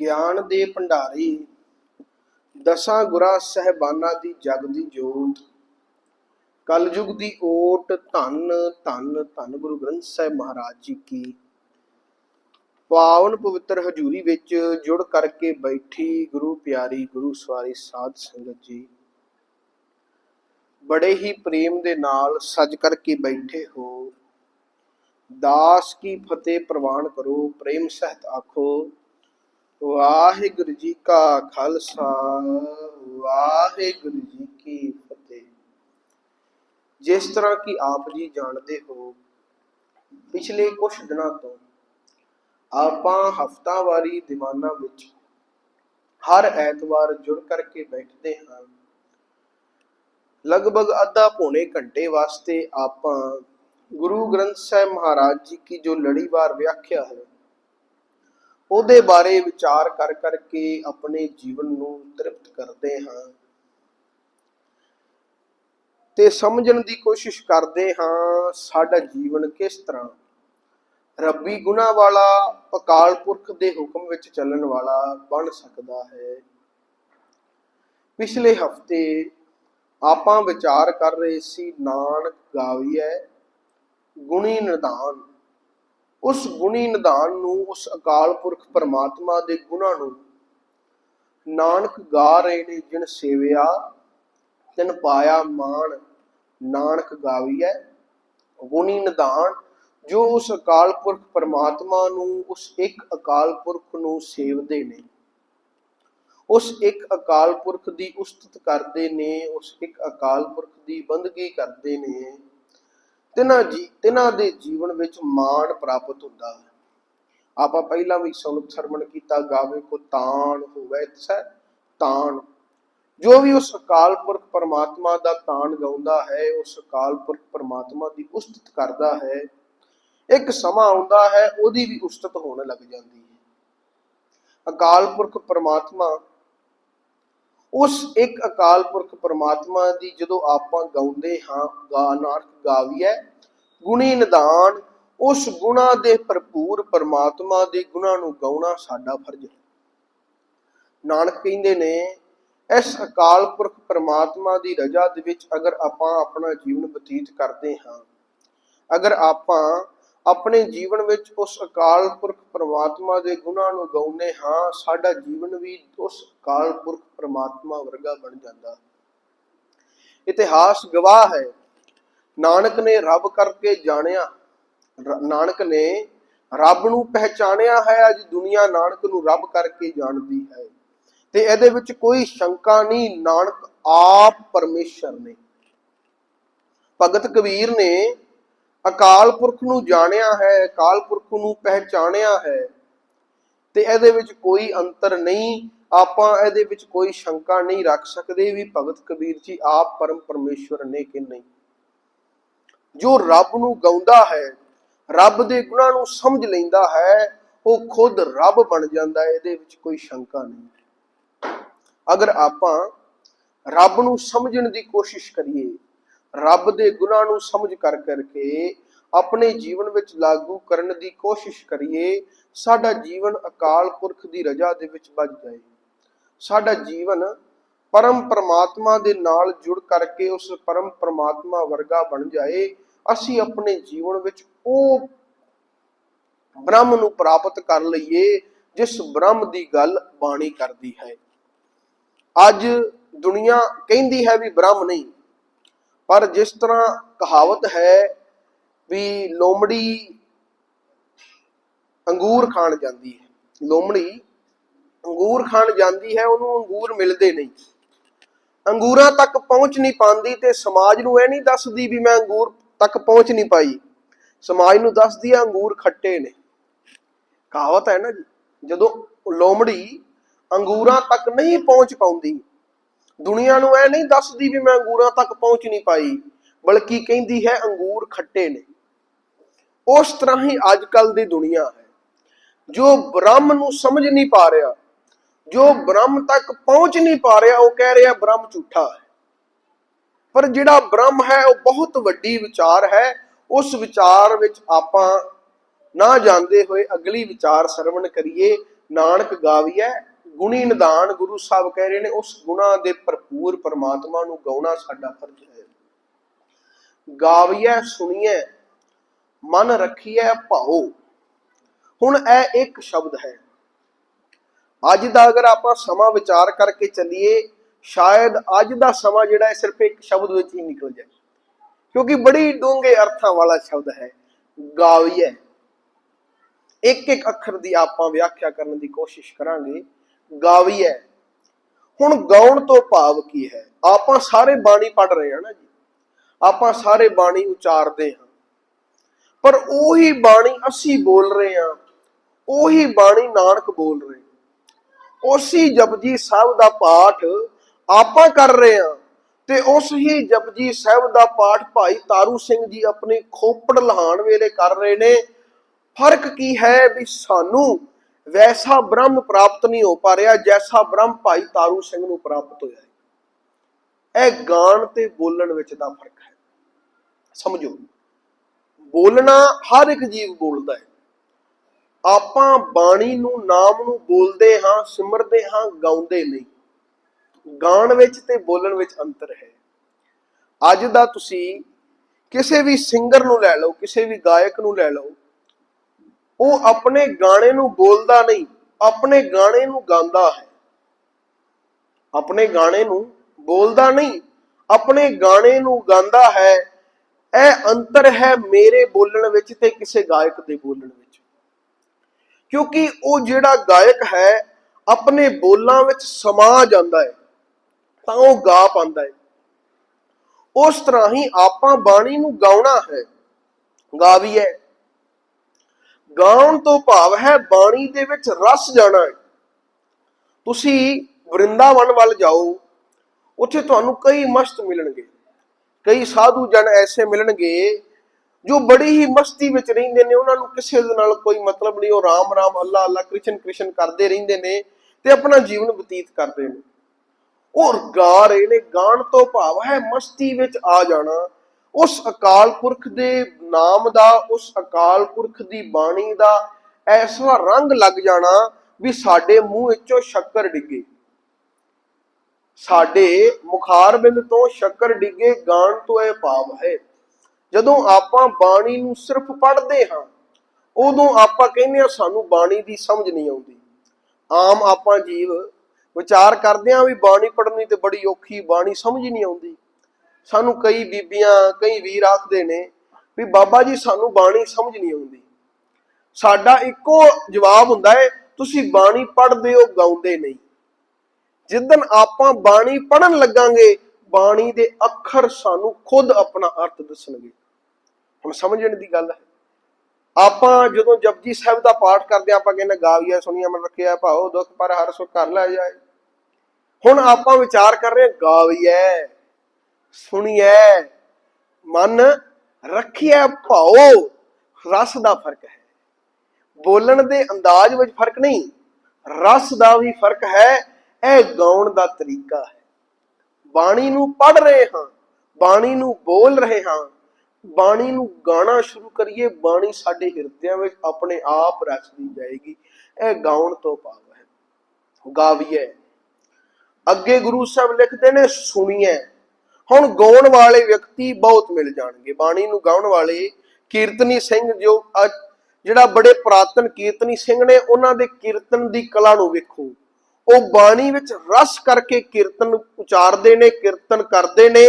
ਗਿਆਨ ਦੇ ਭੰਡਾਰੀ, ਦਸਾਂ ਗੁਰਾਂ ਸਹਿਬਾਨਾਂ ਦੀ ਜਗ ਦੀ ਜੋਤ, ਕਲਯੁਗ ਦੀ ਓਟ, ਧੰਨ ਧੰਨ ਧੰਨ ਗੁਰੂ ਗ੍ਰੰਥ ਸਾਹਿਬ ਮਹਾਰਾਜ ਜੀ ਕੀ। ਪਾਵਨ ਪਵਿੱਤਰ ਹਜ਼ੂਰੀ ਵਿੱਚ ਜੁੜ ਕਰਕੇ ਬੈਠੀ ਗੁਰੂ ਪਿਆਰੀ, ਗੁਰੂ ਸਵਾਰੀ ਸਾਧ ਸੰਗਤ ਜੀ। ਬੜੇ ਹੀ ਪ੍ਰੇਮ ਦੇ ਨਾਲ ਸਜ ਕਰਕੇ ਬੈਠੇ ਹੋ। ਦਾਸ ਕੀ ਫਤਿਹ ਪ੍ਰਵਾਨ ਕਰੋ, ਪ੍ਰੇਮ ਸਹਿਤ ਆਖੋ। ਵਾਹਿਗੁਰੂ ਜੀ ਕਾ ਖਾਲਸਾ, ਵਾਹਿਗੁਰੂ ਜੀ ਕੀ ਫਤਿਹ। ਜਿਸ ਤਰ੍ਹਾਂ ਕਿ ਆਪ ਜੀ ਜਾਣਦੇ ਹੋ, ਪਿਛਲੇ ਕੁਝ ਦਿਨਾਂ ਤੋਂ ਆਪਾਂ ਹਫਤਾਵਾਰੀ ਦੀਵਾਨਾਂ ਵਿੱਚ ਹਰ ਐਤਵਾਰ ਜੁੜ ਕਰਕੇ ਬੈਠਦੇ ਹਾਂ। ਲਗਭਗ ਅੱਧਾ ਪੌਣੇ ਘੰਟੇ ਵਾਸਤੇ ਆਪਾਂ ਗੁਰੂ ਗ੍ਰੰਥ ਸਾਹਿਬ ਮਹਾਰਾਜ ਜੀ ਕੀ ਜੋ ਲੜੀਵਾਰ ਵਿਆਖਿਆ ਹੈ ਉਹਦੇ ਬਾਰੇ ਵਿਚਾਰ ਕਰ ਕਰਕੇ ਆਪਣੇ ਜੀਵਨ ਨੂੰ ਤ੍ਰਿਪਤ ਕਰਦੇ ਹਾਂ। ਤੇ ਸਮਝਣ ਦੀ ਕੋਸ਼ਿਸ਼ ਕਰਦੇ ਹਾਂ, ਸਾਡਾ ਜੀਵਨ ਕਿਸ ਤਰ੍ਹਾਂ? ਰੱਬੀ ਗੁਣਾ ਵਾਲਾ ਅਕਾਲ ਪੁਰਖ ਦੇ ਹੁਕਮ ਵਿੱਚ ਚੱਲਣ ਵਾਲਾ ਬਣ ਸਕਦਾ ਹੈ। ਪਿਛਲੇ ਹਫ਼ਤੇ ਆਪਾਂ ਵਿਚਾਰ ਕਰ ਰਹੇ ਸੀ, ਨਾਨਕ ਗਾਵੀਐ, ਗੁਣੀ ਨਿਦਾਨ ਉਸ ਗੁਣੀ ਨਿਧਾਨ ਨੂੰ, ਉਸ ਅਕਾਲ ਪੁਰਖ ਪਰਮਾਤਮਾ ਦੇ ਗੁਣਾ ਨੂੰ। ਨਾਨਕ ਗਾ ਰਹੇ ਨੇ ਜਿਨ ਸੇਵਿਆ, ਤਿਨ ਪਾਇਆ ਮਾਣ ਨਾਨਕ ਗਾਵੀਐ। ਗੁਣੀ ਨਿਧਾਨ ਜੋ ਉਸ ਅਕਾਲ ਪੁਰਖ ਪਰਮਾਤਮਾ ਨੂੰ, ਉਸ ਇੱਕ ਅਕਾਲ ਪੁਰਖ ਨੂੰ ਸੇਵਦੇ ਨੇ। ਉਸ ਇੱਕ ਅਕਾਲ ਪੁਰਖ ਦੀ ਉਸਤਤ ਕਰਦੇ ਨੇ, ਉਸ ਇੱਕ ਅਕਾਲ ਪੁਰਖ ਦੀ ਬੰਦਗੀ ਕਰਦੇ ਨੇ। ਤਿਨਾਂ ਜੀ, ਤਿਨਾਂ ਦੇ ਜੀਵਨ ਵਿੱਚ ਮਾਣ ਪ੍ਰਾਪਤ ਹੁੰਦਾ ਹੈ। ਆਪਾਂ ਪਹਿਲਾਂ ਵੀ ਸੁਣ ਸਰਵਣ ਕੀਤਾ, ਗਾਵੇ ਕੋ ਤਾਣ ਹੋਵੇ ਤਸੈ ਤਾਣ। ਜੋ ਵੀ ਉਸ ਅਕਾਲ ਪੁਰਖ ਪਰਮਾਤਮਾ ਦਾ ਤਾਣ ਗਾਉਂਦਾ ਹੈ, ਉਸ ਅਕਾਲ ਪੁਰਖ ਪਰਮਾਤਮਾ ਦੀ ਉਸਤਤ ਕਰਦਾ ਹੈ, ਇੱਕ ਸਮਾਂ ਆਉਂਦਾ ਹੈ, ਉਹਦੀ ਵੀ ਉਸਤਤ ਹੋਣ ਲੱਗ ਜਾਂਦੀ ਹੈ। ਅਕਾਲ ਪੁਰਖ ਪਰਮਾਤਮਾ ਉਸ ਇੱਕ ਅਕਾਲ ਪੁਰਖ ਪਰਮਾਤਮਾ ਦੀ ਜਦੋਂ ਆਪਾਂ ਗਾਉਂਦੇ ਹਾਂ ਗਾਨਾਰਥ ਗਾਵੀਐ, ਗੁਣੀ ਨਿਦਾਨ, ਉਸ ਗੁਣਾ ਦੇ ਭਰਪੂਰ ਪਰਮਾਤਮਾ ਦੇ ਗੁਣਾ ਨੂੰ ਗਾਉਣਾ ਸਾਡਾ ਫਰਜ਼ ਹੈ। ਨਾਨਕ ਕਹਿੰਦੇ ਨੇ, ਇਸ ਅਕਾਲ ਪੁਰਖ ਪਰਮਾਤਮਾ ਦੀ ਰਜ਼ਾ ਦੇ ਵਿੱਚ ਅਗਰ ਆਪਾਂ ਆਪਣਾ ਜੀਵਨ ਬਤੀਤ ਕਰਦੇ ਹਾਂ, ਅਗਰ ਆਪਾਂ ਆਪਣੇ ਜੀਵਨ ਵਿੱਚ ਉਸ ਅਕਾਲ ਪੁਰਖ ਪ੍ਰਮਾਤਮਾ ਦੇ ਗੁਣਾਂ ਨੂੰ ਗਾਉਂਦੇ ਹਾਂ, ਸਾਡਾ ਜੀਵਨ ਵੀ ਉਸ ਅਕਾਲ ਪੁਰਖ ਪ੍ਰਮਾਤਮਾ ਵਰਗਾ ਬਣ ਜਾਂਦਾ। ਇਤਿਹਾਸ ਗਵਾਹ ਹੈ। ਨਾਨਕ ਨੇ ਰੱਬ ਕਰਕੇ ਜਾਣਿਆ ਨਾਨਕ ਨੇ ਰੱਬ ਨੂੰ ਪਹਿਚਾਣਿਆ ਹੈ, ਅੱਜ ਦੁਨੀਆ ਨਾਨਕ ਨੂੰ ਰੱਬ ਕਰਕੇ ਜਾਣਦੀ ਹੈ। ਤੇ ਇਹਦੇ ਵਿੱਚ ਕੋਈ ਸ਼ੰਕਾ ਨਹੀਂ, ਨਾਨਕ ਆਪ ਪਰਮੇਸ਼ਰ ਨੇ। ਭਗਤ ਕਬੀਰ ਨੇ ਅਕਾਲ ਪੁਰਖ ਨੂੰ ਜਾਣਿਆ ਹੈ, ਅਕਾਲ ਪੁਰਖ ਨੂੰ ਪਹਿਚਾਣਿਆ ਹੈ। ਤੇ ਇਹਦੇ ਵਿੱਚ ਕੋਈ ਅੰਤਰ ਨਹੀਂ, ਆਪਾਂ ਇਹਦੇ ਵਿੱਚ ਕੋਈ ਸ਼ੰਕਾ ਨਹੀਂ ਰੱਖ ਸਕਦੇ ਵੀ ਭਗਤ ਕਬੀਰ ਜੀ ਆਪ ਪਰਮ ਪਰਮੇਸ਼ਵਰ ਨੇ ਕਿ ਨਹੀਂ। ਜੋ ਰੱਬ ਨੂੰ ਗਾਉਂਦਾ ਹੈ, ਰੱਬ ਦੇ ਗੁਣਾਂ ਨੂੰ ਸਮਝ ਲੈਂਦਾ ਹੈ, ਉਹ ਖੁਦ ਰੱਬ ਬਣ ਜਾਂਦਾ ਹੈ, ਇਹਦੇ ਵਿੱਚ ਕੋਈ ਸ਼ੰਕਾ ਨਹੀਂ। ਅਗਰ ਆਪਾਂ ਰੱਬ ਨੂੰ ਸਮਝਣ ਦੀ ਕੋਸ਼ਿਸ਼ ਕਰੀਏ ਰੱਬ ਦੇ ਗੁਣਾਂ ਨੂੰ ਸਮਝ ਕਰ ਕਰਕੇ ਆਪਣੇ ਜੀਵਨ ਵਿੱਚ ਲਾਗੂ ਕਰਨ ਦੀ ਕੋਸ਼ਿਸ਼ ਕਰੀਏ, ਸਾਡਾ ਜੀਵਨ ਅਕਾਲ ਪੁਰਖ ਦੀ ਰਜ਼ਾ ਦੇ ਵਿੱਚ ਵੱਜ ਜਾਏ। ਸਾਡਾ ਜੀਵਨ ਪਰਮ ਪਰਮਾਤਮਾ ਦੇ ਨਾਲ ਜੁੜ ਕਰਕੇ ਉਸ ਪਰਮ ਪਰਮਾਤਮਾ ਵਰਗਾ ਬਣ ਜਾਏ, ਅਸੀਂ ਆਪਣੇ ਜੀਵਨ ਵਿੱਚ ਉਹ ਬ੍ਰਹਮ ਨੂੰ ਪ੍ਰਾਪਤ ਕਰ ਲਈਏ, ਜਿਸ ਬ੍ਰਹਮ ਦੀ ਗੱਲ ਬਾਣੀ ਕਰਦੀ ਹੈ। ਅੱਜ ਦੁਨੀਆ ਕਹਿੰਦੀ ਹੈ ਵੀ ਬ੍ਰਹਮ ਨਹੀਂ ਪਰ ਜਿਸ ਤਰ੍ਹਾਂ ਕਹਾਵਤ ਹੈ ਵੀ ਲੋਮੜੀ ਅੰਗੂਰ ਖਾਣ ਜਾਂਦੀ ਹੈ, ਲੋਮੜੀ ਅੰਗੂਰ ਖਾਣ ਜਾਂਦੀ ਹੈ, ਉਹਨੂੰ ਅੰਗੂਰ ਮਿਲਦੇ ਨਹੀਂ। ਅੰਗੂਰਾਂ ਤੱਕ ਪਹੁੰਚ ਨਹੀਂ ਪਾਉਂਦੀ ਤੇ ਸਮਾਜ ਨੂੰ ਇਹ ਨਹੀਂ ਦੱਸਦੀ ਵੀ ਮੈਂ ਅੰਗੂਰ ਤੱਕ ਪਹੁੰਚ ਨਹੀਂ ਪਾਈ। ਸਮਾਜ ਨੂੰ ਦੱਸਦੀ ਹੈ ਅੰਗੂਰ ਖੱਟੇ ਨੇ। ਕਹਾਵਤ ਹੈ ਨਾ ਜੀ, ਜਦੋਂ ਲੋਮੜੀ ਅੰਗੂਰਾਂ ਤੱਕ ਨਹੀਂ ਪਹੁੰਚ ਪਾਉਂਦੀ ਦੁਨੀਆ ਨੂੰ ਇਹ ਨਹੀਂ ਦੱਸਦੀ ਵੀ ਮੈਂ ਅੰਗੂਰਾਂ ਤੱਕ ਪਹੁੰਚ ਨਹੀਂ ਪਾਈ, ਬਲਕਿ ਕਹਿੰਦੀ ਹੈ ਅੰਗੂਰ ਖੱਟੇ ਨੇ। ਉਸ ਤਰ੍ਹਾਂ ਹੀ ਅੱਜ ਕੱਲ ਦੀ ਦੁਨੀਆ ਹੈ, ਜੋ ਬ੍ਰਹਮ ਨੂੰ ਸਮਝ ਨਹੀਂ ਪਾ ਰਿਹਾ, ਜੋ ਬ੍ਰਹਮ ਤੱਕ ਪਹੁੰਚ ਨਹੀਂ ਪਾ ਰਿਹਾ, ਉਹ ਕਹਿ ਰਿਹਾ ਬ੍ਰਹਮ ਝੂਠਾ ਹੈ। ਪਰ ਜਿਹੜਾ ਬ੍ਰਹਮ ਹੈ, ਉਹ ਬਹੁਤ ਵੱਡੀ ਵਿਚਾਰ ਹੈ, ਉਸ ਵਿਚਾਰ ਵਿੱਚ ਆਪਾਂ ਨਾ ਜਾਂਦੇ ਹੋਏ ਅਗਲੀ ਵਿਚਾਰ ਸਰਵਣ ਕਰੀਏ। ਨਾਨਕ ਗਾਵੀਐ ਗੁਣੀ ਨਿਦਾਨ ਗੁਰੂ ਸਾਹਿਬ ਕਹਿ ਰਹੇ ਨੇ, ਉਸ ਗੁਣਾ ਦੇ ਭਰਪੂਰ ਪਰਮਾਤਮਾ ਨੂੰ ਗਾਉਣਾ ਸਾਡਾ ਫਰਜ਼ ਹੈ। ਗਾਵੀਏ ਸੁਣੀਐ, ਮਨ ਰੱਖੀਐ, ਭਾਉ। ਹੁਣ ਇਹ ਇੱਕ ਸ਼ਬਦ ਹੈ। ਅੱਜ ਦਾ ਅਗਰ ਆਪਾਂ ਸਮਾਂ ਵਿਚਾਰ ਕਰਕੇ ਚੱਲੀਏ, ਸ਼ਾਇਦ ਅੱਜ ਦਾ ਸਮਾਂ ਜਿਹੜਾ ਹੈ ਸਿਰਫ ਇੱਕ ਸ਼ਬਦ ਵਿੱਚ ਹੀ ਨਿਕਲ ਜਾਏ। ਕਿਉਂਕਿ ਬੜੀ ਡੂੰਘੇ ਅਰਥਾਂ ਵਾਲਾ ਸ਼ਬਦ ਹੈ, ਗਾਵੀਐ। ਇੱਕ ਇੱਕ ਅੱਖਰ ਦੀ ਆਪਾਂ ਵਿਆਖਿਆ ਕਰਨ ਦੀ ਕੋਸ਼ਿਸ਼ ਕਰਾਂਗੇ ਗਾਵੀਐ ਹੁਣ ਗਾਉਣ ਤੋਂ ਭਾਵ ਕੀ ਹੈ? ਆਪਾਂ ਸਾਰੇ ਬਾਣੀ ਪੜ ਰਹੇ ਹਾਂ ਨਾ ਜੀ। ਆਪਾਂ ਸਾਰੇ ਬਾਣੀ ਉਚਾਰਦੇ ਹਾਂ। ਪਰ ਉਹੀ ਬਾਣੀ ਅਸੀਂ ਬੋਲ ਰਹੇ ਹਾਂ। ਉਹੀ ਬਾਣੀ ਨਾਨਕ ਬੋਲ ਰਹੇ ਉਸੇ ਜਪਜੀ ਸਾਹਿਬ ਦਾ ਪਾਠ ਆਪਾਂ ਕਰ ਰਹੇ ਹਾਂ ਤੇ ਉਸ ਹੀ ਜਪਜੀ ਸਾਹਿਬ ਦਾ ਪਾਠ ਭਾਈ ਤਾਰੂ ਸਿੰਘ ਜੀ ਆਪਣੀ ਖੋਪੜ ਲਹਾਣ ਵੇਲੇ ਕਰ ਰਹੇ ਨੇ। ਫ਼ਰਕ ਕੀ ਹੈ ਵੀ ਸਾਨੂੰ ਵੈਸਾ ਬ੍ਰਹਮ ਪ੍ਰਾਪਤ ਨਹੀਂ ਹੋ ਪਾ ਰਿਹਾ, ਜੈਸਾ ਬ੍ਰਹਮ ਭਾਈ ਤਾਰੂ ਸਿੰਘ ਨੂੰ ਪ੍ਰਾਪਤ ਹੋਇਆ ਹੈ। ਇਹ ਗਾਣ ਤੇ ਬੋਲਣ ਵਿੱਚ ਦਾ ਫ਼ਰਕ ਹੈ। ਸਮਝੋ, ਬੋਲਣਾ ਹਰ ਇੱਕ ਜੀਵ ਬੋਲਦਾ ਹੈ। ਆਪਾਂ ਬਾਣੀ ਨੂੰ ਨਾਮ ਨੂੰ ਬੋਲਦੇ ਹਾਂ, ਸਿਮਰਦੇ ਹਾਂ, ਗਾਉਂਦੇ ਨਹੀਂ। ਗਾਣ ਵਿੱਚ ਤੇ ਬੋਲਣ ਵਿੱਚ ਅੰਤਰ ਹੈ। ਅੱਜ ਦਾ ਤੁਸੀਂ ਕਿਸੇ ਵੀ ਸਿੰਗਰ ਨੂੰ ਲੈ ਲਓ, ਕਿਸੇ ਵੀ ਗਾਇਕ ਨੂੰ ਲੈ ਲਓ ਉਹ ਆਪਣੇ ਗਾਣੇ ਨੂੰ ਬੋਲਦਾ ਨਹੀਂ, ਆਪਣੇ ਗਾਣੇ ਨੂੰ ਗਾਉਂਦਾ ਹੈ। ਆਪਣੇ ਗਾਣੇ ਨੂੰ ਬੋਲਦਾ ਨਹੀਂ, ਆਪਣੇ ਗਾਣੇ ਨੂੰ ਗਾਉਂਦਾ ਹੈ। ਇਹ ਅੰਤਰ ਹੈ ਮੇਰੇ ਬੋਲਣ ਵਿੱਚ ਤੇ ਕਿਸੇ ਗਾਇਕ ਦੇ ਬੋਲਣ ਵਿੱਚ। ਕਿਉਂਕਿ ਉਹ ਜਿਹੜਾ ਗਾਇਕ ਹੈ, ਆਪਣੇ ਬੋਲਾਂ ਵਿੱਚ ਸਮਾ ਜਾਂਦਾ ਹੈ, ਤਾਂ ਉਹ ਗਾ ਪਾਉਂਦਾ ਹੈ। ਉਸ ਤਰ੍ਹਾਂ ਹੀ ਆਪਾਂ ਬਾਣੀ ਨੂੰ ਗਾਉਣਾ ਹੈ। ਗਾ ਵੀ ਹੈ ਗਾਉਣ ਤੋਂ ਭਾਵ ਹੈ ਬਾਣੀ ਦੇ ਵਿੱਚ ਰਸ ਜਾਣਾ ਤੁਸੀਂ ਵਰਿੰਦਾਵਨ ਵੱਲ ਜਾਓ, ਉੱਥੇ ਤੁਹਾਨੂੰ ਕਈ ਮਸਤ ਮਿਲਣਗੇ। ਕਈ ਸਾਧੂ ਜਨ ਐਸੇ ਮਿਲਣਗੇ ਜੋ ਬੜੀ ਹੀ ਮਸਤੀ ਵਿੱਚ ਰਹਿੰਦੇ ਨੇ। ਉਹਨਾਂ ਨੂੰ ਕਿਸੇ ਦੇ ਨਾਲ ਕੋਈ ਮਤਲਬ ਨਹੀਂ। ਉਹ ਰਾਮ ਰਾਮ, ਅੱਲਾ ਅੱਲਾ, ਕ੍ਰਿਸ਼ਨ ਕ੍ਰਿਸ਼ਨ ਕਰਦੇ ਰਹਿੰਦੇ ਨੇ ਤੇ ਆਪਣਾ ਜੀਵਨ ਬਤੀਤ ਕਰਦੇ ਨੇ। ਉਹ ਗਾ ਰਹੇ ਨੇ। ਗਾਣ ਤੋਂ ਭਾਵ ਹੈ ਮਸਤੀ ਵਿੱਚ ਆ ਜਾਣਾ। ਉਸ ਅਕਾਲ ਪੁਰਖ ਦੇ ਨਾਮ ਦਾ, ਉਸ ਅਕਾਲ ਪੁਰਖ ਦੀ ਬਾਣੀ ਦਾ ਐਸਾ ਰੰਗ ਲੱਗ ਜਾਣਾ ਵੀ ਸਾਡੇ ਮੂੰਹ ਵਿੱਚੋਂ ਸ਼ੱਕਰ ਡਿੱਗੇ। ਸਾਡੇ ਮੁਖਾਰਬਿੰਦ ਤੋਂ ਸ਼ੱਕਰ ਡਿੱਗੇ, ਗਾਣ ਤੋਂ ਇਹ ਭਾਵ ਹੈ। ਜਦੋਂ ਆਪਾਂ ਬਾਣੀ ਨੂੰ ਸਿਰਫ ਪੜ੍ਹਦੇ ਹਾਂ, ਉਦੋਂ ਆਪਾਂ ਕਹਿੰਦੇ ਹਾਂ ਸਾਨੂੰ ਬਾਣੀ ਦੀ ਸਮਝ ਨਹੀਂ ਆਉਂਦੀ। ਆਮ ਆਪਾਂ ਜੀਵ ਵਿਚਾਰ ਕਰਦੇ ਹਾਂ ਵੀ ਬਾਣੀ ਪੜ੍ਹਨੀ ਤੇ ਬੜੀ ਔਖੀ, ਬਾਣੀ ਸਮਝ ਹੀ ਨਹੀਂ ਆਉਂਦੀ। ਸਾਨੂੰ ਕਈ ਬੀਬੀਆਂ ਕਈ ਵੀਰ ਆਖਦੇ ਨੇ ਵੀ ਬਾਬਾ ਜੀ ਸਾਨੂੰ ਬਾਣੀ ਸਮਝ ਨਹੀਂ ਆਉਂਦੀ। ਸਾਡਾ ਇੱਕੋ ਜਵਾਬ ਹੁੰਦਾ ਹੈ ਤੁਸੀਂ ਬਾਣੀ ਪੜ੍ਹਦੇ ਹੋ ਗਾਉਂਦੇ ਨਹੀਂ। ਜਿੱਦਨ ਆਪਾਂ ਬਾਣੀ ਪੜਨ ਲੱਗਾਂਗੇ ਬਾਣੀ ਦੇ ਅੱਖਰ ਸਾਨੂੰ ਖੁਦ ਆਪਣਾ ਅਰਥ ਦੱਸਣਗੇ। ਹੁਣ ਸਮਝਣ ਦੀ ਗੱਲ ਹੈ। ਆਪਾਂ ਜਦੋਂ ਜਪਜੀ ਸਾਹਿਬ ਦਾ ਪਾਠ ਕਰਦੇ ਹਾਂ, ਆਪਾਂ ਕਹਿੰਦੇ ਗਾਵੀਆ ਸੁਣੀਆ ਮਨ ਰੱਖਿਆ ਭਾਉ ਦੁੱਖ ਪਰ ਹਰ ਸੁਖ ਕਰ ਲੈ ਜਾਏ। ਹੁਣ ਆਪਾਂ ਵਿਚਾਰ ਕਰ ਰਹੇ ਹਾਂ, ਗਾਵੀਐ। ਸੁਣੀਐ, ਮਨ ਰੱਖਿਆ ਭਾਉ, ਰਸ ਦਾ ਫ਼ਰਕ ਹੈ। ਬੋਲਣ ਦੇ ਅੰਦਾਜ਼ ਵਿੱਚ ਫ਼ਰਕ ਨਹੀਂ, ਰਸ ਦਾ ਵੀ ਫ਼ਰਕ ਹੈ, ਇਹ ਗਾਉਣ ਦਾ ਤਰੀਕਾ ਹੈ। ਬਾਣੀ ਨੂੰ ਪੜ ਰਹੇ ਹਾਂ, ਬਾਣੀ ਨੂੰ ਬੋਲ ਰਹੇ ਹਾਂ, ਬਾਣੀ ਨੂੰ ਗਾਣਾ ਸ਼ੁਰੂ ਕਰੀਏ, ਬਾਣੀ ਸਾਡੇ ਹਿਰਦਿਆਂ ਵਿੱਚ ਆਪਣੇ ਆਪ ਰਚਦੀ ਜਾਏਗੀ, ਇਹ ਗਾਉਣ ਤੋਂ ਭਾਵ ਹੈ। ਗਾਵੀਏ ਅੱਗੇ ਗੁਰੂ ਸਾਹਿਬ ਲਿਖਦੇ ਨੇ ਸੁਣੀਏ ਹੁਣ ਗਾਉਣ ਵਾਲੇ ਵਿਅਕਤੀ ਬਹੁਤ ਮਿਲ ਜਾਣਗੇ। ਬਾਣੀ ਨੂੰ ਗਾਉਣ ਵਾਲੇ ਕੀਰਤਨੀ ਸਿੰਘ ਜੋ ਜਿਹੜਾ ਬੜੇ ਪ੍ਰਾਤਨ ਕੀਰਤਨੀ ਸਿੰਘ ਨੇ, ਉਹਨਾਂ ਦੇ ਕੀਰਤਨ ਦੀ ਕਲਾ ਨੂੰ ਵੇਖੋ। ਉਹ ਬਾਣੀ ਵਿੱਚ ਰਸ ਕਰਕੇ ਕੀਰਤਨ ਉਚਾਰਦੇ ਨੇ, ਕੀਰਤਨ ਕਰਦੇ ਨੇ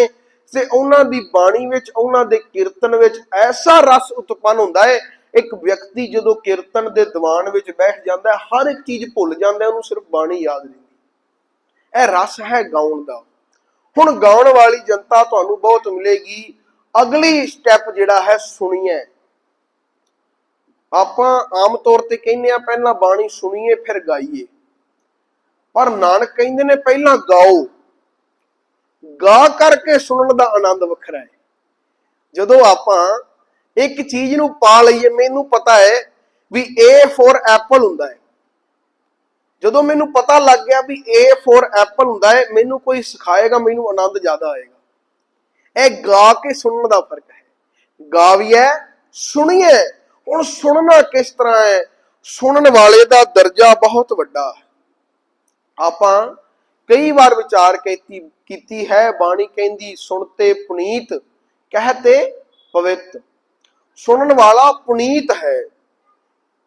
ਤੇ ਉਹਨਾਂ ਦੀ ਬਾਣੀ ਵਿੱਚ, ਉਹਨਾਂ ਦੇ ਕੀਰਤਨ ਵਿੱਚ ਐਸਾ ਰਸ ਉਤਪੰਨ ਹੁੰਦਾ ਹੈ, ਇੱਕ ਵਿਅਕਤੀ ਜਦੋਂ ਕੀਰਤਨ ਦੇ ਦੀਵਾਨ ਵਿੱਚ ਬੈਠ ਜਾਂਦਾ ਹੈ, ਹਰ ਇੱਕ ਚੀਜ਼ ਭੁੱਲ ਜਾਂਦਾ ਹੈ, ਉਹਨੂੰ ਸਿਰਫ ਬਾਣੀ ਯਾਦ ਰਹਿੰਦੀ ਇਹ ਰਸ ਹੈ ਗਾਉਣ ਦਾ। ਹੁਣ ਗਾਉਣ ਵਾਲੀ ਜਨਤਾ ਤੁਹਾਨੂੰ ਬਹੁਤ ਮਿਲੇਗੀ। ਅਗਲੀ ਸਟੈਪ ਜਿਹੜਾ ਹੈ, ਸੁਣੀਏ। ਆਪਾਂ ਆਮ ਤੌਰ ਤੇ ਕਹਿੰਦੇ ਆ ਪਹਿਲਾਂ ਬਾਣੀ ਸੁਣੀਏ, ਫਿਰ ਗਾਈਏ। ਪਰ ਨਾਨਕ ਕਹਿੰਦੇ ਨੇ, ਪਹਿਲਾਂ ਗਾਓ। ਗਾ ਕਰਕੇ ਸੁਣਨ ਦਾ ਆਨੰਦ ਵੱਖਰਾ ਹੈ। ਜਦੋਂ ਆਪਾਂ ਇੱਕ ਚੀਜ਼ ਨੂੰ ਪਾ ਲਈਏ, ਮੈਨੂੰ ਪਤਾ ਹੈ ਵੀ A for ਐਪਲ ਹੁੰਦਾ ਹੈ। ਜਦੋਂ ਮੈਨੂੰ ਪਤਾ ਲੱਗ ਗਿਆ ਵੀ A for ਐਪਲ ਹੁੰਦਾ ਹੈ, ਮੈਨੂੰ ਕੋਈ ਸਿਖਾਏਗਾ, ਮੈਨੂੰ ਆਨੰਦ ਜ਼ਿਆਦਾ ਆਏਗਾ। ਇਹ ਗਾ ਕੇ ਸੁਣਨ ਦਾ ਫ਼ਰਕ ਹੈ। ਗਾਵੀਏ ਸੁਣੀਏ। ਹੁਣ ਸੁਣਨਾ ਕਿਸ ਤਰ੍ਹਾਂ ਹੈ? ਸੁਣਨ ਵਾਲੇ ਦਾ ਦਰਜਾ ਬਹੁਤ ਵੱਡਾ ਹੈ। ਆਪਾਂ ਕਈ ਵਾਰ ਵਿਚਾਰ ਕੀਤੀ ਕੀਤੀ ਹੈ, ਬਾਣੀ ਕਹਿੰਦੀ ਸੁਣਤੇ ਪੁਨੀਤ ਕਹਤੇ ਪਵਿੱਤ। ਸੁਣਨ ਵਾਲਾ ਪੁਨੀਤ ਹੈ।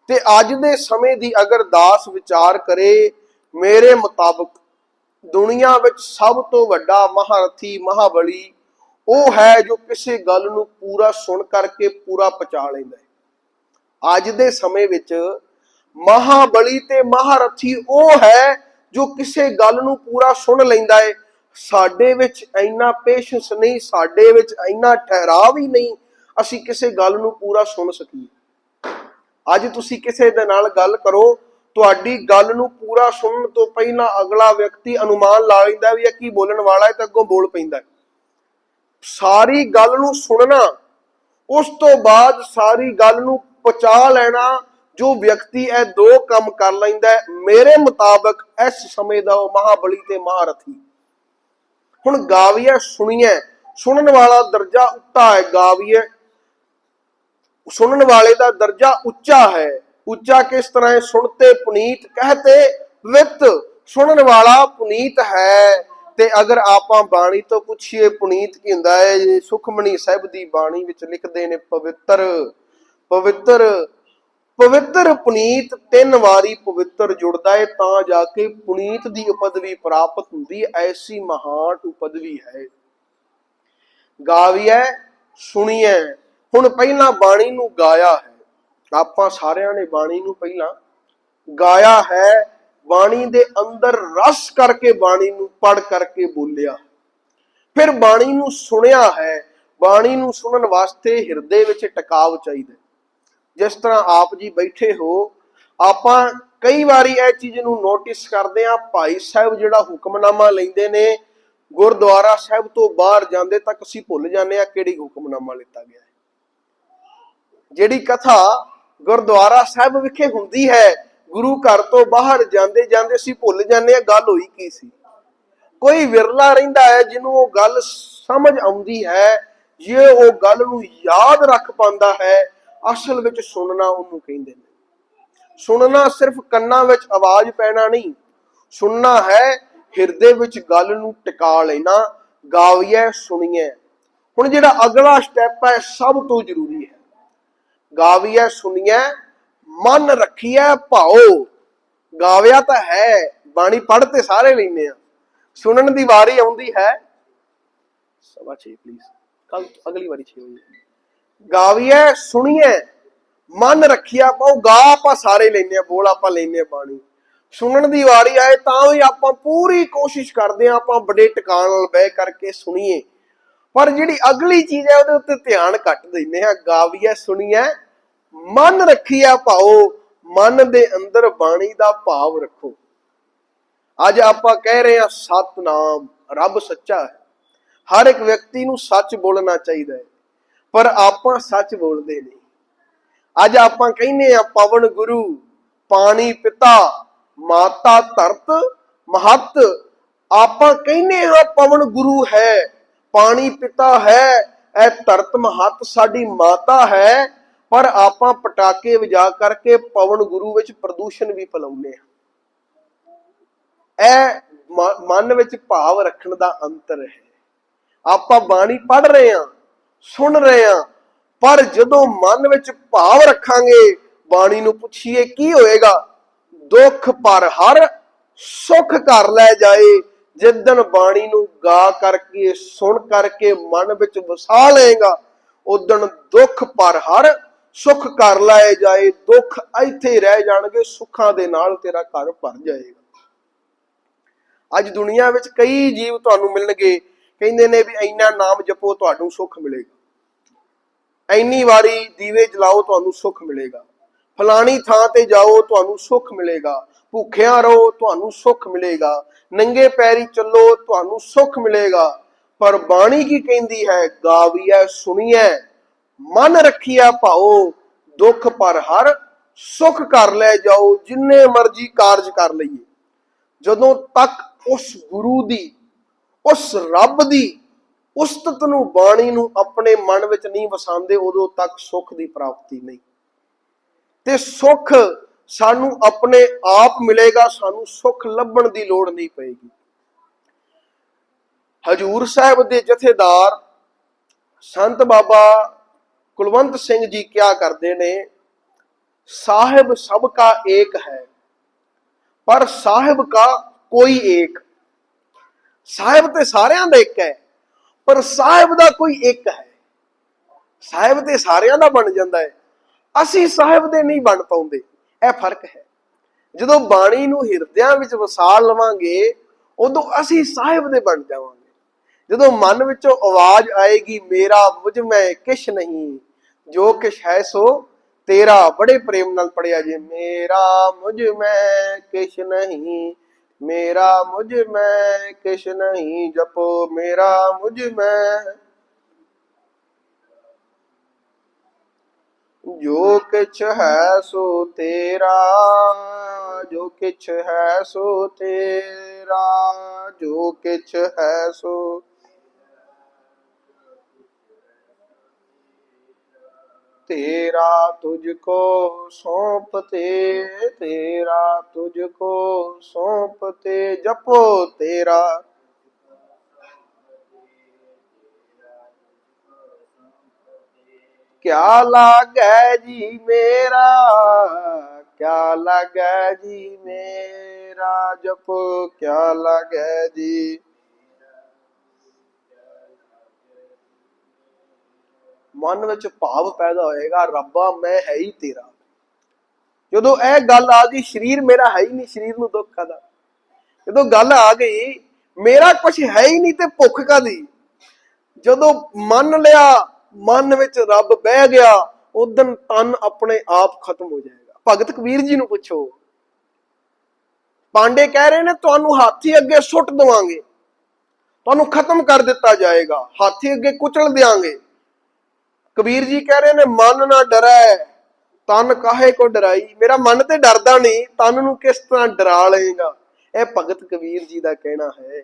ਤੇ ਅੱਜ ਦੇ ਸਮੇਂ ਦੀ ਅਗਰ ਦਾਸ ਵਿਚਾਰ ਕਰੇ, ਮੇਰੇ ਮੁਤਾਬਕ ਦੁਨੀਆ ਵਿੱਚ ਸਭ ਤੋਂ ਵੱਡਾ ਮਹਾਰਥੀ, ਮਹਾਬਲੀ ਉਹ ਹੈ ਜੋ ਕਿਸੇ ਗੱਲ ਨੂੰ ਪੂਰਾ ਸੁਣ ਕਰਕੇ ਪੂਰਾ ਪਚਾ ਲੈਂਦਾ ਹੈ। ਅੱਜ ਦੇ ਸਮੇਂ ਵਿੱਚ ਮਹਾਬਲੀ ਤੇ ਮਹਾਰਥੀ ਉਹ ਹੈ ਜੋ ਕਿਸੇ ਗੱਲ ਨੂੰ ਪੂਰਾ ਸੁਣ ਲੈਂਦਾ ਹੈ। ਸਾਡੇ ਵਿੱਚ ਇੰਨਾ ਪੇਸ਼ੈਂਸ ਨਹੀਂ, ਸਾਡੇ ਵਿੱਚ ਇੰਨਾ ਠਹਿਰਾਵ ਹੀ ਨਹੀਂ ਅਸੀਂ ਕਿਸੇ ਗੱਲ ਨੂੰ ਪੂਰਾ ਸੁਣ ਸਕੀਏ। ਅੱਜ ਤੁਸੀਂ ਕਿਸੇ ਦੇ ਨਾਲ ਗੱਲ ਕਰੋ, ਤੁਹਾਡੀ ਗੱਲ ਨੂੰ ਪੂਰਾ ਸੁਣਨ ਤੋਂ ਪਹਿਲਾਂ ਅਗਲਾ ਵਿਅਕਤੀ ਅਨੁਮਾਨ ਲਾ ਲੈਂਦਾ ਵੀ ਇਹ ਕੀ ਬੋਲਣ ਵਾਲਾ ਹੈ ਤਾਂ ਅੱਗੋਂ ਬੋਲ ਪੈਂਦਾ ਸਾਰੀ ਗੱਲ ਨੂੰ ਸੁਣਨਾ, ਉਸ ਤੋਂ ਬਾਅਦ ਸਾਰੀ ਗੱਲ ਨੂੰ ਪਚਾ ਲੈਣਾ, ਜੋ ਵਿਅਕਤੀ ਇਹ ਦੋ ਕੰਮ ਕਰ ਲੈਂਦਾ ਮੇਰੇ ਮੁਤਾਬਕ ਇਸ ਸਮੇਂ ਦਾ ਉਹ ਮਹਾਬਲੀ ਤੇ ਮਹਾਰਥੀ। ਹੁਣ ਗਾਵੀਏ, ਸੁਣੀਏ, ਸੁਣਨ ਵਾਲਾ ਦਰਜਾ ਉੱਤਾ ਹੈ ਗਾਵੀਏ। ਸੁਣਨ ਵਾਲੇ ਦਾ ਦਰਜਾ ਉੱਚਾ ਹੈ। ਉੱਚਾ ਕਿਸ ਤਰ੍ਹਾਂ ਹੈ? ਸੁਣਤੇ ਪੁਨੀਤ ਕਹਤੇ ਵਿਤ। ਸੁਣਨ ਵਾਲਾ ਪੁਨੀਤ ਹੈ। ਤੇ ਅਗਰ ਆਪਾਂ ਬਾਣੀ ਤੋਂ ਪੁੱਛੀਏ, ਪੁਨੀਤ ਕੀ ਹੁੰਦਾ ਹੈ? ਇਹ ਸੁਖਮਣੀ ਸਾਹਿਬ ਦੀ ਬਾਣੀ ਵਿੱਚ ਲਿਖਦੇ ਨੇ, ਪਵਿੱਤਰ। ਪਵਿੱਤਰ ਪਵਿੱਤਰ ਪੁਨੀਤ ਤਿੰਨ ਵਾਰੀ ਪਵਿੱਤਰ ਜੁੜਦਾ ਹੈ, ਤਾਂ ਜਾ ਕੇ ਪੁਨੀਤ ਦੀ ਉਪਦਵੀ ਪ੍ਰਾਪਤ ਹੁੰਦੀ ਐਸੀ ਮਹਾਨ ਉਪਦਵੀ ਹੈ। ਗਾਵੀਐ, ਸੁਣੀਐ ਹੁਣ ਪਹਿਲਾਂ ਬਾਣੀ ਨੂੰ ਗਾਇਆ ਹੈ। ਆਪਾਂ ਸਾਰਿਆਂ ਨੇ ਬਾਣੀ ਨੂੰ ਪਹਿਲਾਂ ਗਾਇਆ ਹੈ। ਬਾਣੀ ਦੇ ਅੰਦਰ ਰਸ ਕਰਕੇ ਬਾਣੀ ਨੂੰ ਪੜ ਕਰਕੇ ਬੋਲਿਆ। ਫਿਰ ਬਾਣੀ ਨੂੰ ਸੁਣਿਆ ਹੈ। ਬਾਣੀ ਨੂੰ ਸੁਣਨ ਵਾਸਤੇ ਹਿਰਦੇ ਵਿੱਚ ਟਿਕਾਵ ਚਾਹੀਦਾ ਜਿਸ ਤਰ੍ਹਾਂ ਆਪ ਜੀ ਬੈਠੇ ਹੋ, ਆਪਾਂ ਕਈ ਵਾਰੀ ਇਹ ਚੀਜ਼ ਨੂੰ ਨੋਟਿਸ ਕਰਦੇ ਆ ਭਾਈ ਸਾਹਿਬ ਜਿਹੜਾ ਹੁਕਮਨਾਮਾ ਲੈਂਦੇ ਨੇ, ਗੁਰਦੁਆਰਾ ਸਾਹਿਬ ਤੋਂ ਬਾਹਰ ਜਾਂਦੇ ਤੱਕ ਅਸੀਂ ਭੁੱਲ ਜਾਂਦੇ ਆ ਕਿਹੜੀ ਹੁਕਮਨਾਮਾ ਲਿੱਤਾ ਗਿਆ ਹੈ। ਜਿਹੜੀ ਕਥਾ ਗੁਰਦੁਆਰਾ ਸਾਹਿਬ ਵਿਖੇ ਹੁੰਦੀ ਹੈ, ਗੁਰੂ ਘਰ ਤੋਂ ਬਾਹਰ ਜਾਂਦੇ ਜਾਂਦੇ ਅਸੀਂ ਭੁੱਲ ਜਾਂਦੇ ਆ ਗੱਲ ਹੋਈ ਕੀ ਸੀ। ਕੋਈ ਵਿਰਲਾ ਰਹਿੰਦਾ ਹੈ ਜਿਹਨੂੰ ਉਹ ਗੱਲ ਸਮਝ ਆਉਂਦੀ ਹੈ, ਜੇ ਉਹ ਗੱਲ ਨੂੰ ਯਾਦ ਰੱਖ ਪਾਉਂਦਾ ਹੈ, ਅਸਲ ਵਿੱਚ ਸੁਣਨਾ ਉਹਨੂੰ ਕਹਿੰਦੇ ਨੇ। ਸੁਣਨਾ ਸਿਰਫ ਕੰਨਾਂ ਵਿੱਚ ਆਵਾਜ਼ ਪੈਣਾ ਨਹੀਂ, ਸੁਣਨਾ ਹੈ ਹਿਰਦੇ ਵਿੱਚ ਗੱਲ ਨੂੰ ਟਿਕਾ ਲੈਣਾ ਗਾਵੀਏ ਸੁਣੀਏ ਹੁਣ ਜਿਹੜਾ ਅਗਲਾ ਸਟੈਪ ਹੈ, ਸਭ ਤੋਂ ਜ਼ਰੂਰੀ ਹੈ। ਗਾਵੀਐ ਸੁਣੀਐ ਮਨ ਰੱਖੀਐ ਭਾਓ। ਗਾਵਿਆ ਤਾਂ ਹੈ, ਬਾਣੀ ਪੜ੍ਹ ਤੇ ਸਾਰੇ ਲੈਨੇ ਆ। ਸੁਣਨ ਦੀ ਵਾਰੀ ਆਉਂਦੀ ਹੈ। ਸਵਾ 6 ਪਲੀਜ਼ ਕੱਲ ਅਗਲੀ ਵਾਰੀ 6 ਹੋਈ ਗਾਵੀਐ ਸੁਣੀਐ ਮਨ ਰੱਖਿਆ ਪਾਓ ਗਾ ਆਪਾਂ ਸਾਰੇ ਲੈਨੇ ਆ, ਬੋਲ ਆਪਾਂ ਲੈਨੇ ਆ ਬਾਣੀ। ਸੁਣਨ ਦੀ ਵਾਰੀ ਆਏ ਤਾਂ ਵੀ ਆਪਾਂ ਪੂਰੀ ਕੋਸ਼ਿਸ਼ ਕਰਦੇ ਆ, ਆਪਾਂ ਬੜੇ ਟਿਕਾਣ ਨਾਲ ਬਹਿ ਕਰਕੇ ਸੁਣੀਏ। ਪਰ ਜਿਹੜੀ ਅਗਲੀ ਚੀਜ਼ ਹੈ ਉਹਦੇ ਉੱਤੇ ਧਿਆਨ ਘੱਟ ਦਿੰਨੇ ਆ ਗਾਵੀਐ ਸੁਣੀਐ ਮਨ ਰੱਖੀਆ ਭਾਓ, ਮਨ ਦੇ ਅੰਦਰ ਬਾਣੀ ਦਾ ਭਾਵ ਰੱਖੋ। ਅੱਜ ਆਪਾਂ ਕਹਿ ਰਹੇ ਹਾਂ, ਸਤਨਾਮ, ਰੱਬ ਸੱਚਾ ਹੈ। ਹਰ ਇੱਕ ਵਿਅਕਤੀ ਨੂੰ ਸੱਚ ਬੋਲਣਾ ਚਾਹੀਦਾ ਹੈ, ਪਰ ਆਪਾਂ ਸੱਚ ਬੋਲਦੇ ਨਹੀਂ। ਅੱਜ ਆਪਾਂ ਕਹਿੰਦੇ ਆ ਪਵਨ ਗੁਰੂ, ਪਾਣੀ ਪਿਤਾ, ਮਾਤਾ ਧਰਤ, ਮਹੱਤ। ਆਪਾਂ ਕਹਿੰਦੇ ਹਾਂ, ਪਵਨ ਗੁਰੂ ਹੈ। ਪਾਣੀ ਪਿਤਾ ਹੈ, ਇਹ ਧਰਤ ਮਹੱਤ ਸਾਡੀ ਮਾਤਾ ਹੈ। ਪਰ ਆਪਾਂ ਪਟਾਕੇ ਵਜਾ ਕਰਕੇ ਪਵਨ ਗੁਰੂ ਵਿੱਚ ਪ੍ਰਦੂਸ਼ਣ ਵੀ ਫੈਲਾਉਂਦੇ ਆ ਇਹ ਮਨ ਵਿੱਚ ਭਾਵ ਰੱਖਣ ਦਾ ਅੰਤਰ ਹੈ। ਆਪਾਂ ਬਾਣੀ ਪੜ੍ਹ ਰਹੇ ਹਾਂ, ਸੁਣ ਰਹੇ ਹਾਂ, ਪਰ ਜਦੋਂ ਮਨ ਵਿੱਚ ਭਾਵ ਰੱਖਾਂਗੇ, ਬਾਣੀ ਨੂੰ ਪੁੱਛੀਏ ਕੀ ਹੋਏਗਾ? ਦੁੱਖ ਪਰ ਹਰ ਸੁਖ ਕਰ ਲੈ ਜਾਏ ਜਿੱਦਣ ਬਾਣੀ ਨੂੰ ਗਾ ਕਰਕੇ, ਸੁਣ ਕਰਕੇ ਮਨ ਵਿੱਚ ਵਸਾ ਲਏਗਾ, ਉਦਣ ਦੁੱਖ ਪਰ ਹਰ ਸੁਖ ਕਰ ਲਾਏ ਜਾਏ, ਦੁੱਖ ਇੱਥੇ ਰਹਿ ਜਾਣਗੇ, ਸੁੱਖਾਂ ਦੇ ਨਾਲ ਤੇਰਾ ਘਰ ਭਰ ਜਾਏਗਾ। ਅੱਜ ਦੁਨੀਆ ਵਿੱਚ ਕਈ ਜੀਵ ਤੁਹਾਨੂੰ ਮਿਲਣਗੇ, ਕਹਿੰਦੇ ਨੇ ਵੀ ਇੰਨਾ ਨਾਮ ਜਪੋ, ਤੁਹਾਨੂੰ ਸੁੱਖ ਮਿਲੇਗਾ। ਇੰਨੀ ਵਾਰੀ ਦੀਵੇ ਜਲਾਓ, ਤੁਹਾਨੂੰ ਸੁੱਖ ਮਿਲੇਗਾ। ਫਲਾਣੀ ਥਾਂ ਤੇ ਜਾਓ, ਤੁਹਾਨੂੰ ਸੁੱਖ ਮਿਲੇਗਾ। ਭੁੱਖਿਆਂ ਰਹੋ, ਤੁਹਾਨੂੰ ਸੁੱਖ ਮਿਲੇਗਾ। ਨੰਗੇ ਪੈਰੀ ਚੱਲੋ, ਤੁਹਾਨੂੰ ਸੁੱਖ ਮਿਲੇਗਾ। ਪਰ ਬਾਣੀ ਕੀ ਕਹਿੰਦੀ ਹੈ? ਗਾਵੀਐ, ਸੁਣੀਐ, ਮਨ ਰੱਖੀਆ ਭਾਓ, ਦੁੱਖ ਪਰ ਹਰ ਸੁੱਖ ਕਰ ਲੈ ਜਾਓ, ਜਿੰਨੇ ਮਰਜ਼ੀ ਕਾਰਜ ਕਰ ਲਈਏ। ਜਦੋਂ ਤੱਕ ਉਸ ਗੁਰੂ ਦੀ, ਉਸ ਰੱਬ ਦੀ ਉਸਤਤ ਨੂੰ, ਬਾਣੀ ਨੂੰ ਆਪਣੇ ਮਨ ਵਿੱਚ ਨਹੀਂ ਵਸਾਉਂਦੇ, ਉਦੋਂ ਤੱਕ ਸੁੱਖ ਦੀ ਪ੍ਰਾਪਤੀ ਨਹੀਂ। ਤੇ ਸੁੱਖ ਸਾਨੂੰ ਆਪਣੇ ਆਪ ਮਿਲੇਗਾ, ਸਾਨੂੰ ਸੁੱਖ ਲੱਭਣ ਦੀ ਲੋੜ ਨਹੀਂ ਪਏਗੀ। ਹਜੂਰ ਸਾਹਿਬ ਦੇ ਜਥੇਦਾਰ ਸੰਤ ਬਾਬਾ ਕੁਲਵੰਤ ਸਿੰਘ ਜੀ ਕਿਆ ਕਰਦੇ ਨੇ? ਸਾਹਿਬ ਸਭ ਕਾ ਏਕ ਹੈ, ਪਰ ਸਾਹਿਬ ਕਾ ਕੋਈ ਏਕ। ਸਾਹਿਬ ਤੇ ਸਾਰਿਆਂ ਦਾ ਇੱਕ ਹੈ, ਪਰ ਸਾਹਿਬ ਦਾ ਕੋਈ ਇੱਕ ਹੈ। ਸਾਹਿਬ ਤੇ ਸਾਰਿਆਂ ਦਾ ਬਣ ਜਾਂਦਾ ਹੈ। ਅਸੀਂ ਸਾਹਿਬ ਦੇ ਨਹੀਂ ਬਣ ਪਾਉਂਦੇ। ਇਹ ਫ਼ਰਕ ਹੈ। ਜਦੋਂ ਬਾਣੀ ਨੂੰ ਹਿਰਦਿਆਂ ਵਿੱਚ ਵਸਾ ਲਵਾਂਗੇ, ਉਦੋਂ ਅਸੀਂ ਸਾਹਿਬ ਦੇ ਬਣ ਜਾਵਾਂਗੇ। ਜਦੋਂ ਮਨ ਵਿੱਚੋਂ ਆਵਾਜ਼ ਆਏਗੀ, ਮੇਰਾ ਮੁਝ ਮੈਂ ਕਿਛ ਨਹੀਂ, ਜੋ ਕਿਛ ਹੈ ਸੋ ਤੇਰਾ ਬੜੇ ਪ੍ਰੇਮ ਨਾਲ ਪੜਿਆ ਜੇ। ਮੇਰਾ ਮੁਝ ਮੈਂ ਕਿਛ ਨਹੀਂ, ਮੇਰਾ ਮੁਝ ਮੈਂ ਕਿਛ ਨਹੀਂ, ਜਪੋ ਮੇਰਾ ਮੁਝ ਮੈਂ ਜੋ ਕਿਛ ਹੈ ਸੋ ਤੇਰਾ ਜੋ ਕਿਛ ਹੈ ਸੋ ਤੇਰਾ ਜੋ ਕਿਛ ਹੈ ਸੋ तेरा तुझको सौंपते तेरा तुझको सौंपते जपो तेरा ਕਿਆ ਲਾਗੈ ਜੀ ਮੇਰਾ? ਕਿਆ ਲਾਗੈ ਜੀ ਮੇਰਾ ਜਪ? ਕਿਆ ਲਾਗੈ ਜੀ? ਮਨ ਵਿੱਚ ਭਾਵ ਪੈਦਾ ਹੋਏਗਾ, ਰੱਬਾ, ਮੈਂ ਹੈ ਹੀ ਤੇਰਾ। ਜਦੋਂ ਇਹ ਗੱਲ ਆ ਗਈ, ਸਰੀਰ ਮੇਰਾ ਹੈ ਹੀ ਨਹੀਂ, ਸਰੀਰ ਨੂੰ ਦੁੱਖ ਆਦਾ ਜਦੋਂ ਗੱਲ ਆ ਗਈ, ਮੇਰਾ ਕੁਝ ਹੈ ਹੀ ਨਹੀਂ ਤੇ ਭੁੱਖ ਕਾਦੀ ਜਦੋਂ ਮੰਨ ਲਿਆ ਮਨ ਵਿੱਚ ਰੱਬ ਬਹਿ ਗਿਆ, ਉਦੋਂ ਤਨ ਆਪਣੇ ਆਪ ਖਤਮ ਹੋ ਜਾਏਗਾ। ਭਗਤ ਕਬੀਰ ਜੀ ਨੂੰ ਪੁੱਛੋ। ਪਾਂਡੇ ਕਹਿ ਰਹੇ ਨੇ, ਤੁਹਾਨੂੰ ਹਾਥੀ ਅੱਗੇ ਸੁੱਟ ਦਵਾਂਗੇ। ਤੁਹਾਨੂੰ ਖਤਮ ਕਰ ਦਿੱਤਾ ਜਾਏਗਾ। ਹਾਥੀ ਅੱਗੇ ਕੁਚਲ ਦਿਆਂਗੇ। ਕਬੀਰ ਜੀ ਕਹਿ ਰਹੇ ਨੇ, ਮਨ ਨਾ ਡਰੈ, ਤਨ ਕਾਹੇ ਕੋ ਡਰਾਈ? ਮੇਰਾ ਮਨ ਤੇ ਡਰਦਾ ਨਹੀਂ, ਤਨ ਨੂੰ ਕਿਸ ਤਰ੍ਹਾਂ ਡਰਾ ਲਏਗਾ? ਇਹ ਭਗਤ ਕਬੀਰ ਜੀ ਦਾ ਕਹਿਣਾ ਹੈ।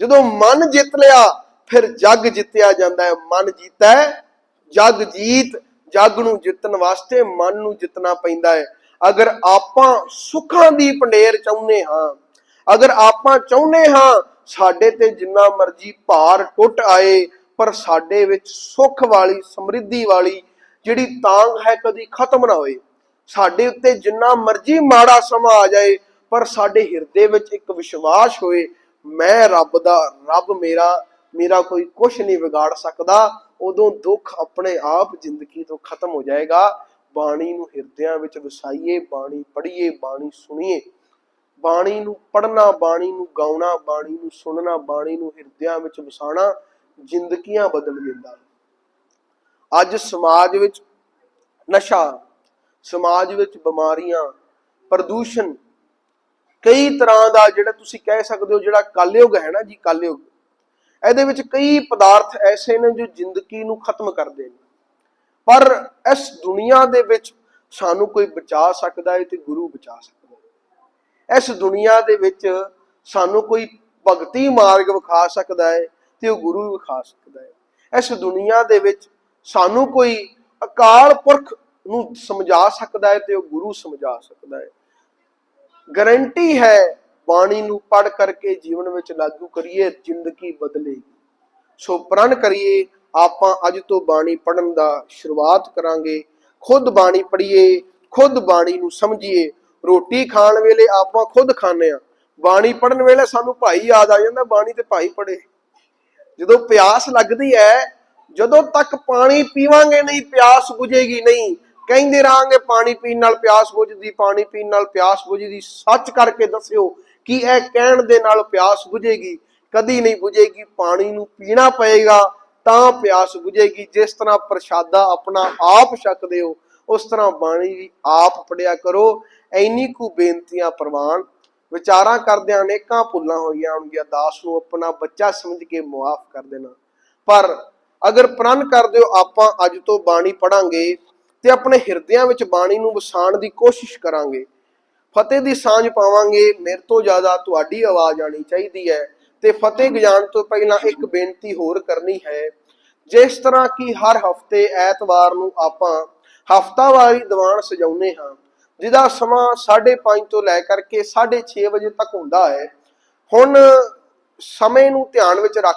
ਜਦੋਂ ਮਨ ਜਿੱਤ ਲਿਆ, ਫਿਰ ਜੱਗ ਜਿੱਤਿਆ ਜਾਂਦਾ ਹੈ। ਮਨ ਜੀਤਾ ਜਗ ਜੀਤ, ਜਗ ਨੂੰ ਜਿੱਤਣ ਵਾਸਤੇ ਮਨ ਨੂੰ ਜਿੱਤਣਾ ਪੈਂਦਾ ਹੈ। ਅਗਰ ਆਪਾਂ ਸੁੱਖਾਂ ਦੀ ਪੰਡੇਰ ਚਾਹੁੰਦੇ ਹਾਂ, ਅਗਰ ਆਪਾਂ ਚਾਹੁੰਦੇ ਹਾਂ ਸਾਡੇ ਤੇ ਜਿੰਨਾ ਮਰਜ਼ੀ ਭਾਰ ਟੁੱਟ ਆਏ, ਪਰ ਸਾਡੇ ਵਿੱਚ ਸੁੱਖ ਵਾਲੀ, ਸਮਰਿੱਧੀ ਵਾਲੀ ਜਿਹੜੀ ਤਾਂਗ ਹੈ ਕਦੀ ਖਤਮ ਨਾ ਹੋਏ। ਸਾਡੇ ਉੱਤੇ ਜਿੰਨਾ ਮਰਜ਼ੀ ਮਾੜਾ ਸਮਾਂ ਆ ਜਾਏ, ਪਰ ਸਾਡੇ ਹਿਰਦੇ ਵਿੱਚ ਇੱਕ ਵਿਸ਼ਵਾਸ ਹੋਏ, ਮੈਂ ਰੱਬ ਦਾ, ਰੱਬ ਮੇਰਾ ਮੇਰਾ ਕੋਈ ਕੁਝ ਨਹੀਂ ਵਿਗਾੜ ਸਕਦਾ। ਉਦੋਂ ਦੁੱਖ ਆਪਣੇ ਆਪ ਜ਼ਿੰਦਗੀ ਤੋਂ ਖਤਮ ਹੋ ਜਾਏਗਾ। ਬਾਣੀ ਨੂੰ ਹਿਰਦਿਆਂ ਵਿੱਚ ਵਸਾਈਏ, ਬਾਣੀ ਪੜ੍ਹੀਏ, ਬਾਣੀ ਸੁਣੀਏ। ਬਾਣੀ ਨੂੰ ਪੜ੍ਹਨਾ, ਬਾਣੀ ਨੂੰ ਗਾਉਣਾ, ਬਾਣੀ ਨੂੰ ਸੁਣਨਾ, ਬਾਣੀ ਨੂੰ ਹਿਰਦਿਆਂ ਵਿੱਚ ਵਸਾਣਾ ਜ਼ਿੰਦਗੀਆਂ ਬਦਲ ਦਿੰਦਾ। ਅੱਜ ਸਮਾਜ ਵਿੱਚ ਨਸ਼ਾ, ਸਮਾਜ ਵਿੱਚ ਬਿਮਾਰੀਆਂ, ਪ੍ਰਦੂਸ਼ਣ ਕਈ ਤਰ੍ਹਾਂ ਦਾ ਜਿਹੜਾ ਤੁਸੀਂ ਕਹਿ ਸਕਦੇ ਹੋ ਜਿਹੜਾ ਕਾਲਯੁਗ ਹੈ ਨਾ ਜੀ, ਕਲਯੁਗ। ਇਹਦੇ ਵਿੱਚ ਕਈ ਪਦਾਰਥ ਐਸੇ ਨੇ ਜੋ ਜ਼ਿੰਦਗੀ ਨੂੰ ਖਤਮ ਕਰਦੇ ਨੇ। ਪਰ ਇਸ ਦੁਨੀਆ ਦੇ ਵਿੱਚ ਸਾਨੂੰ ਕੋਈ ਬਚਾ ਸਕਦਾ ਹੈ ਤੇ ਗੁਰੂ ਬਚਾ ਸਕਦਾ ਹੈ ਇਸ ਦੁਨੀਆ ਦੇ ਵਿੱਚ ਸਾਨੂੰ ਕੋਈ ਭਗਤੀ ਮਾਰਗ ਵਿਖਾ ਸਕਦਾ ਹੈ ਤੇ ਉਹ ਗੁਰੂ ਵਿਖਾ ਸਕਦਾ ਹੈ ਇਸ ਦੁਨੀਆ ਦੇ ਵਿੱਚ ਸਾਨੂੰ ਕੋਈ ਅਕਾਲ ਪੁਰਖ ਨੂੰ ਸਮਝਾ ਸਕਦਾ ਹੈ ਤੇ ਉਹ ਗੁਰੂ ਸਮਝਾ ਸਕਦਾ ਹੈ ਗਾਰੰਟੀ ਹੈ ਬਾਣੀ ਨੂੰ ਪੜ ਕਰਕੇ ਜੀਵਨ ਵਿੱਚ ਲਾਗੂ ਕਰੀਏ, ਜ਼ਿੰਦਗੀ ਬਦਲੇਗੀ। ਸੋ ਪ੍ਰਣ ਕਰੀਏ, ਆਪਾਂ ਅੱਜ ਤੋਂ ਬਾਣੀ ਪੜਨ ਦਾ ਸ਼ੁਰੂਆਤ ਕਰਾਂਗੇ। ਖੁਦ ਬਾਣੀ ਪੜ੍ਹੀਏ, ਖੁਦ ਬਾਣੀ ਨੂੰ ਸਮਝੀਏ। ਰੋਟੀ ਖਾਣ ਵੇਲੇ ਆਪਾਂ ਖੁਦ ਖਾਂਦੇ ਆ ਬਾਣੀ ਪੜਨ ਵੇਲੇ ਸਾਨੂੰ ਭਾਈ ਯਾਦ ਆ ਜਾਂਦਾ, ਬਾਣੀ ਤੇ ਭਾਈ ਪੜੇ ਜਦੋਂ ਪਿਆਸ ਲੱਗਦੀ ਹੈ, ਜਦੋਂ ਤੱਕ ਪਾਣੀ ਪੀਵਾਂਗੇ ਨਹੀਂ, ਪਿਆਸ ਬੁਝੇਗੀ ਨਹੀਂ। ਕਹਿੰਦੇ ਰਾਂਗੇ ਪਾਣੀ ਪੀਣ ਨਾਲ ਪਿਆਸ ਬੁਝਦੀ, ਪਾਣੀ ਪੀਣ ਨਾਲ ਪਿਆਸ ਬੁਝਦੀ। ਸੱਚ ਕਰਕੇ ਦੱਸਿਓ ਕਿ ਇਹ ਕਹਿਣ ਦੇ ਨਾਲ ਪਿਆਸ ਬੁਝੇਗੀ? ਕਦੀ ਨਹੀਂ ਬੁਝੇਗੀ, ਪਾਣੀ ਨੂੰ ਪੀਣਾ ਪਏਗਾ, ਤਾਂ ਪਿਆਸ ਬੁਝੇਗੀ। ਜਿਸ ਤਰ੍ਹਾਂ ਪ੍ਰਸ਼ਾਦਾ ਆਪਣਾ ਆਪ ਛਕਦੇ ਹੋ, ਉਸ ਤਰ੍ਹਾਂ ਬਾਣੀ ਵੀ ਆਪ ਪੜਿਆ ਕਰੋ। ਐਨੀ ਕੁ ਬੇਨਤੀਆਂ ਪ੍ਰਵਾਨ। ਵਿਚਾਰਾਂ ਕਰਦਿਆਂ ਅਨੇਕਾਂ ਭੁੱਲਾਂ ਹੋਈਆਂ ਹੋਣਗੀਆਂ। ਦਾਸ ਨੂੰ ਆਪਣਾ ਬੱਚਾ ਸਮਝ ਕੇ ਮੁਆਫ ਕਰ ਦੇਣਾ। ਪਰ ਅਗਰ ਪ੍ਰਣ ਕਰਦੇ ਹੋ ਆਪਾਂ ਅੱਜ ਤੋਂ ਬਾਣੀ ਪੜਾਂਗੇ ਤੇ ਆਪਣੇ ਹਿਰਦਿਆਂ ਵਿੱਚ ਬਾਣੀ ਨੂੰ ਵਸਾਣ ਦੀ ਕੋਸ਼ਿਸ਼ ਕਰਾਂਗੇ। ਫਤਿਹ ਦੀ ਸਾਂਝ ਪਾਵਾਂਗੇ, ਮੇਰੇ ਤੋਂ ਜ਼ਿਆਦਾ ਤੁਹਾਡੀ ਆਵਾਜ਼ ਆਣੀ ਚਾਹੀਦੀ ਹੈ। ਤੇ ਫਤਿਹ ਗਜਾਨ ਤੋਂ ਪਹਿਲਾਂ ਇੱਕ ਬੇਨਤੀ ਹੋਰ ਕਰਨੀ ਹੈ। ਜਿਸ ਤਰ੍ਹਾਂ ਕਿ ਹਰ ਹਫ਼ਤੇ, ਐਤਵਾਰ ਨੂੰ ਆਪਾਂ ਹਫਤਾਵਾਰੀ ਦੀਵਾਨ ਸਜਾਉਂਦੇ ਹਾਂ, ਜਿਹਦਾ ਸਮਾਂ 5:30 ਤੋਂ ਲੈ ਕਰਕੇ 6:30 ਵਜੇ ਤੱਕ ਹੁੰਦਾ ਹੈ। ਹੁਣ ਸਮੇਂ ਨੂੰ ਧਿਆਨ ਵਿੱਚ ਰੱਖ